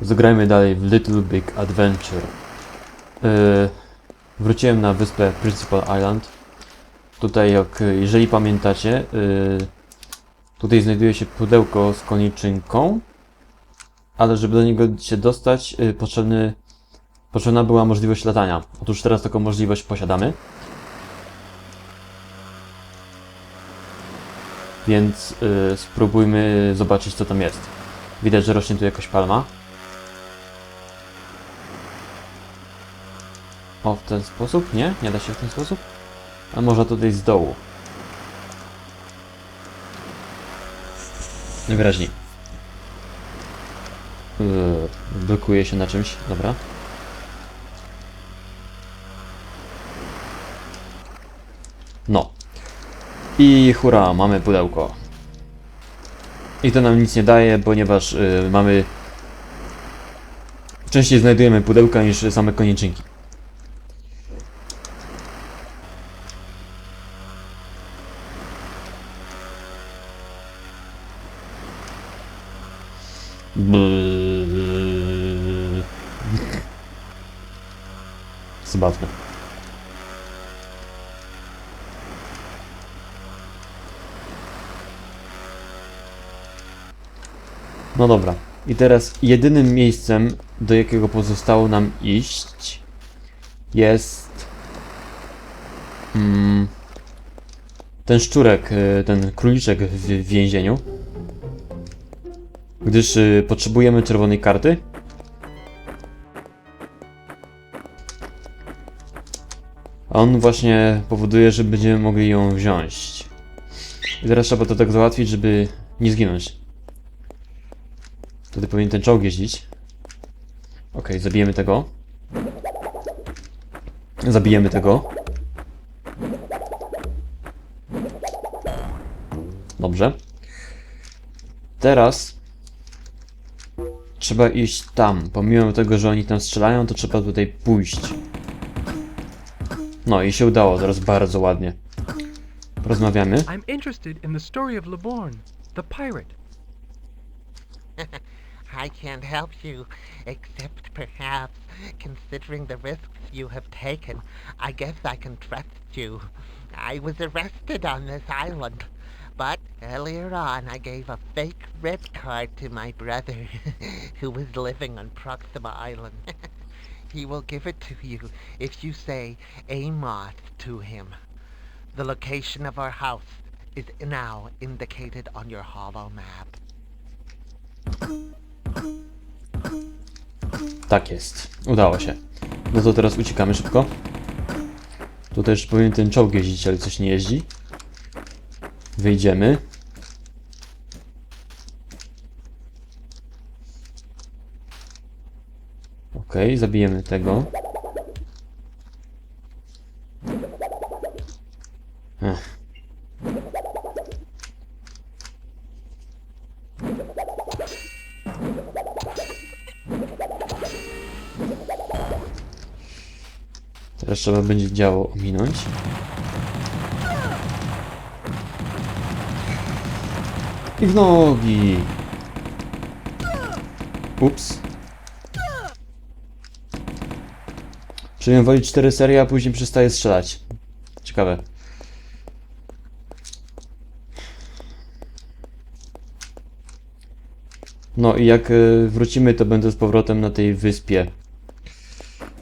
Zagrajmy dalej w Little Big Adventure. Yy, wróciłem na wyspę Principal Island. Tutaj, jak, jeżeli pamiętacie, yy, tutaj znajduje się pudełko z koniczynką, ale żeby do niego się dostać, yy, potrzebny, potrzebna była możliwość latania. Otóż teraz taką możliwość posiadamy. Więc yy, spróbujmy zobaczyć, co tam jest. Widać, że rośnie tu jakaś palma. O, w ten sposób? Nie? Nie da się w ten sposób? A może tutaj z dołu? Najwyraźniej. Yy, blokuje się na czymś, dobra. No. I hura, mamy pudełko. I to nam nic nie daje, ponieważ yy, mamy... Częściej znajdujemy pudełka niż same koniczynki. Zabawne. No dobra. I teraz jedynym miejscem, do jakiego pozostało nam iść, jest mm, ten szczurek, y, ten króliczek w w więzieniu. Gdyż y, potrzebujemy czerwonej karty. A on właśnie powoduje, że będziemy mogli ją wziąć. I teraz trzeba to tak załatwić, żeby nie zginąć. Wtedy powinien ten czołg jeździć. Okej, zabijemy tego. Zabijemy tego. Dobrze. Teraz trzeba iść tam. Pomimo tego, że oni tam strzelają, to trzeba tutaj pójść. No i się udało, teraz bardzo ładnie. Porozmawiamy. I'm interested in the story of Leborn, the pirate. I can't help you, except perhaps, considering the risks you have taken, I guess I can trust you. I was arrested on this island, but earlier on I gave a fake red card to my brother, who was living on Proxima Island. he will give it to you if you say Amos to him. The location of our house is now indicated on your hollow map. Tak jest. Udało się. No to teraz uciekamy szybko. Tu też powinien ten czołg jeździć, ale coś nie jeździ. Wyjdziemy. Okej, zabijemy tego. Ech. Teraz trzeba będzie działo ominąć. I w nogi. Ups. Czyli woli 4 serie, a później przestaje strzelać. Ciekawe. No i jak e, wrócimy, to będę z powrotem na tej wyspie,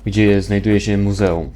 gdzie znajduje się muzeum.